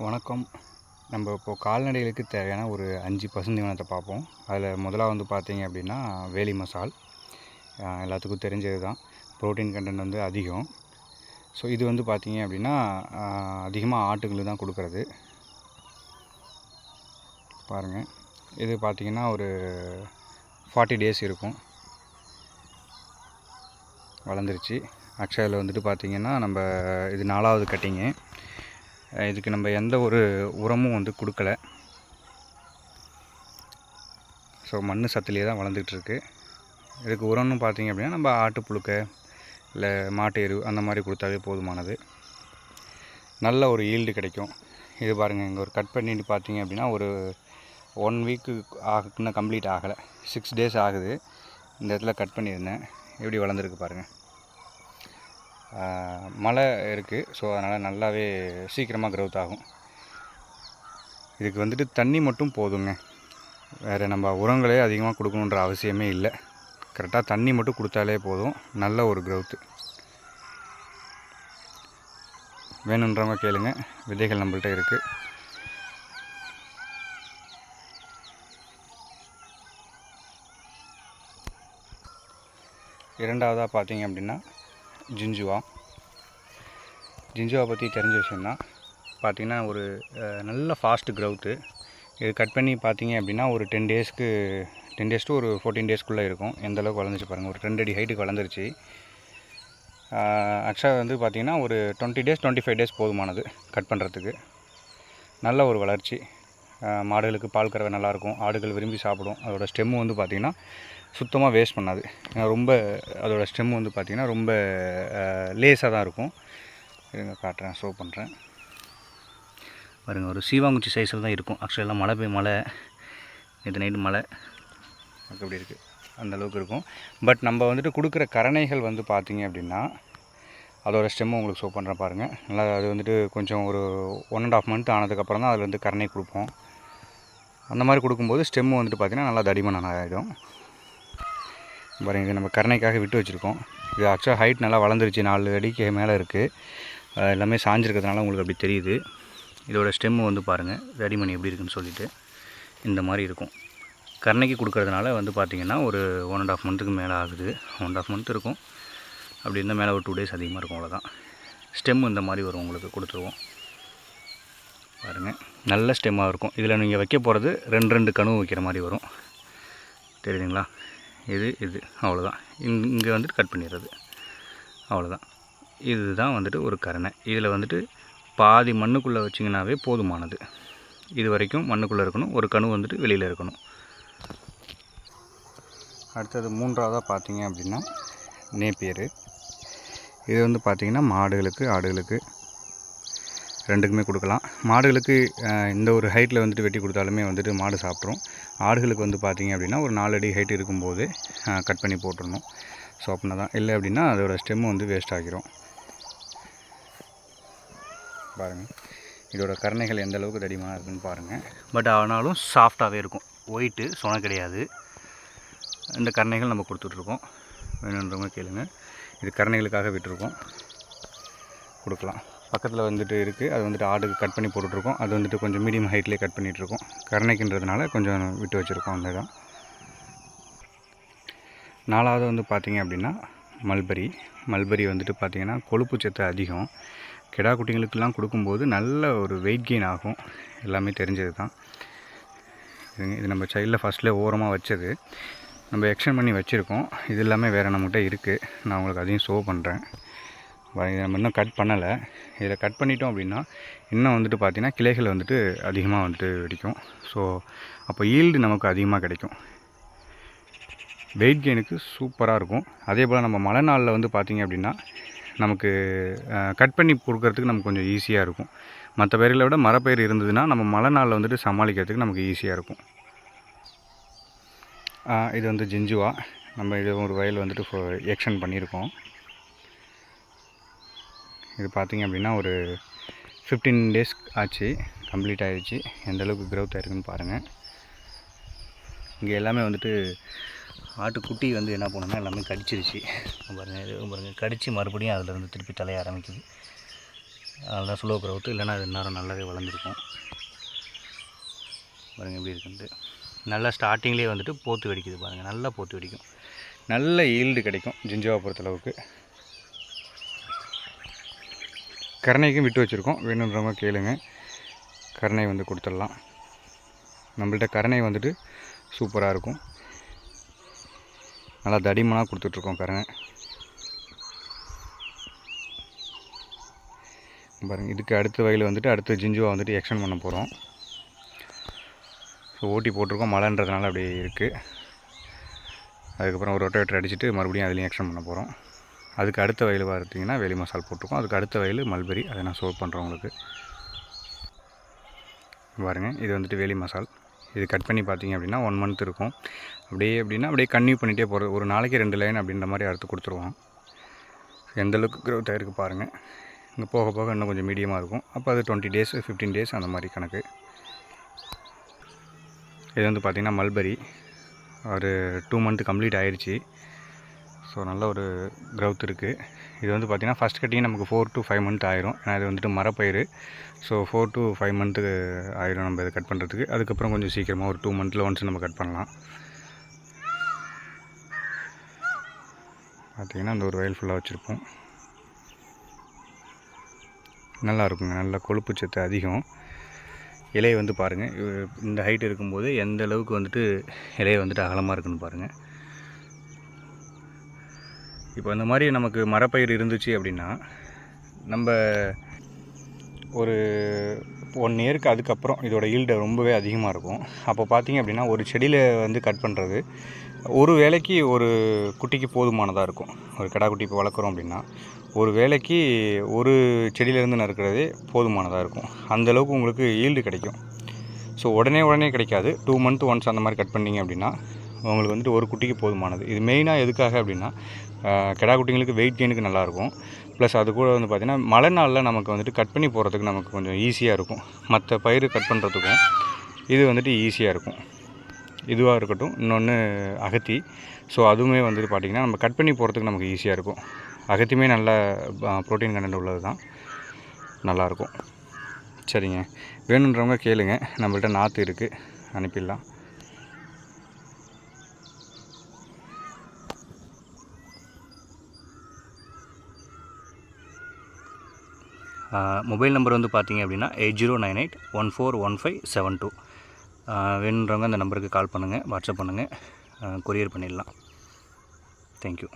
வணக்கம். நம்ம இப்போது கால்நடைகளுக்கு தேவையான ஒரு அஞ்சு பசுந்தீவனத்தை பார்ப்போம். அதில் முதலாக வந்து பார்த்தீங்க அப்படின்னா வேலி மசால். எல்லாத்துக்கும் தெரிஞ்சது தான். ப்ரோட்டீன் கண்டென்ட் வந்து அதிகம். ஸோ இது வந்து பார்த்தீங்க அப்படின்னா அதிகமாக ஆட்டுங்களுக்கு தான் கொடுக்குறது. பாருங்கள் இது பார்த்திங்கன்னா ஒரு ஃபார்ட்டி டேஸ் இருக்கும். வளர்ந்துருச்சு. ஆக்சுவலாக இதில் வந்துட்டு பார்த்தீங்கன்னா நம்ம இது நாலாவது கட்டிங்கு இதுக்கு நம்ம எந்த ஒரு உரமும் வந்து கொடுக்கல. ஸோ மண் சத்துலேயே தான் வளர்ந்துக்கிட்டு இதுக்கு உரம்னு பார்த்தீங்க அப்படின்னா நம்ம ஆட்டு இல்லை மாட்டு எரு அந்த மாதிரி கொடுத்தாலே போதுமானது. நல்ல ஒரு ஈல்டு கிடைக்கும். இது பாருங்கள் இங்கே ஒரு கட் பண்ணிட்டு பார்த்தீங்க அப்படின்னா ஒரு ஒன் வீக்கு ஆக கம்ப்ளீட் ஆகலை. சிக்ஸ் டேஸ் ஆகுது. இந்த இடத்துல கட் பண்ணியிருந்தேன். எப்படி வளர்ந்துருக்கு பாருங்கள் மழை இருக்குது ஸோ அதனால் நல்லாவே சீக்கிரமாக க்ரௌத் ஆகும். இதுக்கு வந்துட்டு தண்ணி மட்டும் போதுங்க. வேறு நம்ம உரங்களே அதிகமாக கொடுக்கணுன்ற அவசியமே இல்லை. கரெக்டாக தண்ணி மட்டும் கொடுத்தாலே போதும். நல்ல ஒரு க்ரௌத்து வேணுன்றவங்க கேளுங்க. விதைகள் நம்மள்கிட்ட இருக்குது இரண்டாவதாக பார்த்தீங்க அப்படின்னா ஜிஞ்சுவா. ஜிஞ்சுவா பற்றி தெரிஞ்ச விஷயந்தான் பார்த்தீங்கன்னா ஒரு நல்ல ஃபாஸ்ட் க்ரௌத்து இது கட் பண்ணி பார்த்தீங்க அப்படின்னா ஒரு டென் டேஸ்க்கு டென் டேஸ் டு ஒரு ஃபோர்டீன் டேஸ்க்குள்ளே இருக்கும். எந்த அளவுக்கு வளர்ந்துச்சு பாருங்கள் ஒரு ரெண்டு அடி ஹைட்டுக்கு வளர்ந்துருச்சு. ஆக்சுவலாக வந்து பார்த்திங்கன்னா ஒரு twenty days twenty five days போதுமானது கட் பண்ணுறதுக்கு நல்ல ஒரு வளர்ச்சி. மாடுகளுக்கு பால் கறவை நல்லாயிருக்கும் ஆடுகள் விரும்பி சாப்பிடும். அதோடய ஸ்டெம்மு வந்து பார்த்திங்கன்னா சுத்தமாக வேஸ்ட் பண்ணாது. ஏன்னா ரொம்ப அதோடய ஸ்டெம்மு வந்து பார்த்திங்கன்னா ரொம்ப லேஸாக தான் இருக்கும். இருங்க காட்டுறேன் ஷோ பண்ணுறேன் பாருங்கள் ஒரு சீவாங்குச்சி சைஸில் தான் இருக்கும். ஆக்சுவலாக மழை பெய் மழை நேற்று நைட்டு மழை. அப்படி இருக்குது அந்தளவுக்கு இருக்கும். பட் நம்ம வந்துட்டு கொடுக்குற கரணைகள் வந்து பார்த்திங்க அப்படின்னா அதோட ஸ்டெம்மை உங்களுக்கு ஷோ பண்ணுறேன் பாருங்கள் நல்லா அது வந்துட்டு கொஞ்சம் ஒரு ஒன் அண்ட் ஆஃப் மந்த் ஆனதுக்கப்புறம் தான் அதில் வந்து கரணை கொடுப்போம். அந்த மாதிரி கொடுக்கும்போது ஸ்டெம்மு வந்துட்டு பார்த்திங்கன்னா நல்லா தடிமன் ஆகிடும் பாருங்கள் இது நம்ம கரணைக்காக விட்டு வச்சுருக்கோம். இது ஆக்சுவலாக ஹைட் நல்லா வளர்ந்துருச்சு. நாலு அடிக்கு மேலே இருக்குது எல்லாமே சாஞ்சிருக்கிறதுனால உங்களுக்கு அப்படி தெரியுது. இதோட ஸ்டெம்மு வந்து பாருங்கள் தடிமன் எப்படி இருக்குன்னு சொல்லிட்டு இந்த மாதிரி இருக்கும். கருணைக்கு கொடுக்கறதுனால வந்து பார்த்திங்கன்னா ஒரு ஒன் அண்ட் ஆஃப் மந்த்துக்கு மேலே ஆகுது. ஒன் அண்ட் ஆஃப் மந்த் இருக்கும். அப்படி இருந்தால் மேலே ஒரு டூ டேஸ் அதிகமாக இருக்கும் அவ்வளோதான் ஸ்டெம் இந்த மாதிரி வரும் உங்களுக்கு கொடுத்துருவோம். பாருங்கள் நல்ல ஸ்டெம்மாக இருக்கும். இதில் நீங்கள் வைக்க போகிறது ரெண்டு ரெண்டு கனவு வைக்கிற மாதிரி வரும். தெரியுதுங்களா? இது இது அவ்வளோதான் இங்கே வந்துட்டு கட் பண்ணிடுறது. அவ்வளோதான் இதுதான் வந்துட்டு ஒரு கரணை. இதில் வந்துட்டு பாதி மண்ணுக்குள்ளே வச்சிங்கனாவே போதுமானது. இது வரைக்கும் மண்ணுக்குள்ளே இருக்கணும் ஒரு கணு வந்துட்டு வெளியில் இருக்கணும். அடுத்தது மூன்றாவதாக பார்த்தீங்க அப்படின்னா நேப்பியர். இது வந்து பார்த்திங்கன்னா மாடுகளுக்கு ஆடுகளுக்கு ரெண்டுக்குமே கொடுக்கலாம். மாடுகளுக்கு இந்த ஒரு ஹைட்டில் வந்துட்டு வெட்டி கொடுத்தாலுமே வந்துட்டு மாடு சாப்பிட்ரும் ஆடுகளுக்கு வந்து பார்த்திங்க அப்படின்னா ஒரு நாலு அடி ஹைட் இருக்கும்போது கட் பண்ணி போட்டுடணும். ஸோ அப்படின்னா தான். இல்லை அப்படின்னா அதோடய ஸ்டெம்மு வந்து வேஸ்ட் ஆகிரும். பாருங்கள் இதோட கருணைகள் எந்த அளவுக்கு தடிமனாக இருக்குன்னு பாருங்கள் பட் ஆனாலும் சாஃப்டாகவே இருக்கும். ஒயிட்டு சொன கிடையாது. இந்த கருணைகள் நம்ம கொடுத்துட்ருக்கோம். வேணுன்றவங்க கேளுங்க. இது கருணைகளுக்காக விட்டுருக்கோம். கொடுக்கலாம். பக்கத்தில் வந்துட்டு இருக்குது அது வந்துட்டு ஆடுக்கு கட் பண்ணி போட்டுட்ருக்கோம். அது வந்துட்டு கொஞ்சம் மீடியம் ஹைட்லேயே கட் பண்ணிகிட்ருக்கோம் கருணைக்குன்றதுனால கொஞ்சம் விட்டு வச்சுருக்கோம் அந்த இடம். நாலாவது வந்து பார்த்திங்க அப்படின்னா மல்பரி மல்பரி வந்துட்டு பார்த்தீங்கன்னா கொழுப்பு சத்து அதிகம். கிடா குட்டிங்களுக்கெல்லாம் கொடுக்கும்போது நல்ல ஒரு வெயிட் கெயின் ஆகும். எல்லாமே தெரிஞ்சது தான் இதுங்க இது நம்ம சைடில் ஃபஸ்ட்டில் ஓரமாக வச்சது. நம்ம எக்ஸ்டெண்ட் பண்ணி வச்சுருக்கோம். இது எல்லாமே வேறு நம்மகிட்ட இருக்குது நான் உங்களுக்கு அதையும் ஷோ பண்ணுறேன் இதை நம்ம இன்னும் கட் பண்ணலை. இதில் கட் பண்ணிட்டோம் அப்படின்னா இன்னும் வந்துட்டு பார்த்திங்கன்னா கிளைகள் வந்துட்டு அதிகமாக வந்துட்டு வெடிக்கும். ஸோ அப்போ ஈல்டு நமக்கு அதிகமாக கிடைக்கும். வெயிட் கெயினுக்கு சூப்பராக இருக்கும். அதே போல் நம்ம மழை நாளில் வந்து பார்த்திங்க அப்படின்னா நமக்கு கட் பண்ணி கொடுக்கறதுக்கு நமக்கு கொஞ்சம் ஈஸியாக இருக்கும். மற்ற பயிர்களை விட மரப்பயிர் இருந்ததுன்னா நம்ம மழை நாளில் வந்துட்டு சமாளிக்கிறதுக்கு நமக்கு ஈஸியாக இருக்கும். இது வந்து ஜிஞ்சுவா. நம்ம இது ஒரு வயல் வந்துட்டு எக்ஷன் பண்ணியிருக்கோம். இது பார்த்திங்க அப்படின்னா ஒரு ஃபிஃப்டீன் டேஸ் ஆச்சு. கம்ப்ளீட் ஆகிடுச்சு எந்தளவுக்கு க்ரோத் ஆயிருக்குன்னு பாருங்கள் இங்கே எல்லாமே வந்துட்டு ஆட்டுக்குட்டி வந்து என்ன பண்ணுன்னா எல்லாமே கடிச்சிருச்சு. பாருங்கள் இது பாருங்கள் கடித்து மறுபடியும் அதில் இருந்து திருப்பி தலைய ஆரம்பிக்குது. அதெல்லாம் ஸ்லோ growth இல்லைன்னா அது நேரம் நல்லாவே வளர்ந்துருக்கும். பாருங்கள் எப்படி இருக்குன்ட்டு. நல்லா ஸ்டார்டிங்லேயே வந்துட்டு போத்து வெடிக்குது பாருங்கள் நல்லா போத்து வெடிக்கும். நல்ல ஈல்டு கிடைக்கும் ஜிஞ்சுவா பொறுத்தளவுக்கு கருணைக்கும் விட்டு வச்சுருக்கோம். வேணுன்றவங்க கேளுங்க. கருணை வந்து கொடுத்துடலாம். நம்மள்ட்ட கருணை வந்துட்டு சூப்பராக இருக்கும். நல்லா தடிமனாக கொடுத்துட்ருக்கோம் பாருங்கள் பாருங்கள் இதுக்கு அடுத்த வகையில் வந்துட்டு அடுத்த ஜிஞ்சுவா வந்துட்டு எக்ஸ்டெண்ட் பண்ண போகிறோம் ஸோ ஓட்டி போட்டிருக்கோம் மழைன்றதுனால அப்படியே இருக்குது அதுக்கப்புறம் ஒரு ரொட்டேட்டர் அடிச்சுட்டு மறுபடியும் அதுலேயும் எக்ஸ்டெண்ட் பண்ண போகிறோம் அதுக்கு அடுத்த வயல் பார்த்தீங்கன்னா வேலி மசால் போட்டிருக்கோம். அதுக்கு அடுத்த வயல் மல்பெரி அதை நான் சோல் பண்ணுறேன் உங்களுக்கு. பாருங்கள் இது வந்துட்டு வேலி மசால். இது கட் பண்ணி பார்த்தீங்க அப்படின்னா ஒன் மந்த் இருக்கும். அப்படியே அப்படின்னா அப்படியே கன்னியூ பண்ணிகிட்டே போகிறது ஒரு நாளைக்கு ரெண்டு லைன் அப்படின்ற மாதிரி அறுத்து கொடுத்துருவோம். எந்த அளவுக்கு க்ரோத் ஆகிருக்கு பாருங்கள் இங்கே போக போக இன்னும் கொஞ்சம் மீடியமாக இருக்கும். அப்போ அது டுவெண்ட்டி டேஸ் ஃபிஃப்டீன் டேஸ் அந்த மாதிரி கணக்கு. இது வந்து பார்த்திங்கன்னா மல்பெரி ஒரு டூ மந்த் கம்ப்ளீட் ஆயிடுச்சு ஸோ நல்ல ஒரு க்ரௌத் இருக்குது இது வந்து பார்த்திங்கன்னா ஃபஸ்ட் கட்டிங் நமக்கு ஃபோர் டு ஃபைவ் மந்த் ஆயிரும். ஏன்னா இது வந்துட்டு மரப்பயிர் ஸோ ஃபோர் டு ஃபைவ் மந்த்துக்கு ஆயிரும் நம்ம இதை கட் பண்ணுறதுக்கு அதுக்கப்புறம் கொஞ்சம் சீக்கிரமாக ஒரு டூ மந்த்தில் ஒன்ஸ் நம்ம கட் பண்ணலாம். பார்த்திங்கன்னா அந்த ஒரு வயல் ஃபுல்லாக வச்சுருப்போம். நல்லா இருக்குங்க. நல்ல கொழுப்பு சத்து அதிகம். இலையை வந்து பாருங்கள் இந்த ஹைட் இருக்கும்போது எந்த அளவுக்கு வந்துட்டு இலையை வந்துட்டு அகலமாக இருக்குன்னு பாருங்கள் இப்போ அந்த மாதிரி நமக்கு மரப்பயிர் இருந்துச்சு அப்படின்னா நம்ம ஒரு ஒன் இயருக்கு அதுக்கப்புறம் இதோட ஈல்டு ரொம்பவே அதிகமாக இருக்கும். அப்போ பார்த்தீங்க அப்படின்னா ஒரு செடியில் வந்து கட் பண்ணுறது ஒரு வேலைக்கு ஒரு குட்டிக்கு போதுமானதாக இருக்கும். ஒரு கிடா குட்டி இப்போ வளர்க்குறோம் அப்படின்னா ஒரு வேலைக்கு ஒரு செடியிலேருந்து நறுக்கிறதே போதுமானதாக இருக்கும். அந்த அளவுக்கு உங்களுக்கு ஈல்டு கிடைக்கும். ஸோ உடனே உடனே கிடைக்காது. டூ மந்த் ஒன்ஸ் அந்த மாதிரி கட் பண்ணிங்க அப்படின்னா உங்களுக்கு வந்துட்டு ஒரு குட்டிக்கு போதுமானது. இது மெயினாக எதுக்காக அப்படின்னா கிடா குட்டிங்களுக்கு வெயிட் கெயினுக்கு நல்லாயிருக்கும் ப்ளஸ் அது கூட வந்து பார்த்திங்கன்னா மழை நாளில் நமக்கு வந்துட்டு கட் பண்ணி போகிறதுக்கு நமக்கு கொஞ்சம் ஈஸியாக இருக்கும். மற்ற பயிர் கட் பண்ணுறதுக்கும் இது வந்துட்டு ஈஸியாக இருக்கும். இதுவாக இருக்கட்டும் இன்னொன்று அகத்தி. ஸோ அதுவுமே வந்துட்டு பார்த்திங்கன்னா நம்ம கட் பண்ணி போகிறதுக்கு நமக்கு ஈஸியாக இருக்கும். அகத்தியுமே நல்ல ப்ரோட்டீன் கண்டென்ட் உள்ளது தான் நல்லாயிருக்கும் சரிங்க. வேணுன்றவங்க கேளுங்க. நம்மள்ட்ட நாற்று இருக்குது அனுப்பிடலாம். மொபைல் நம்பர் வந்து பார்த்திங்க அப்படின்னா eight zero nine eight one four one five seven two. வேணுன்றவங்க அந்த நம்பருக்கு கால் பண்ணுங்கள் வாட்ஸ்அப் பண்ணுங்கள் கொரியர் பண்ணிடலாம். தேங்க்யூ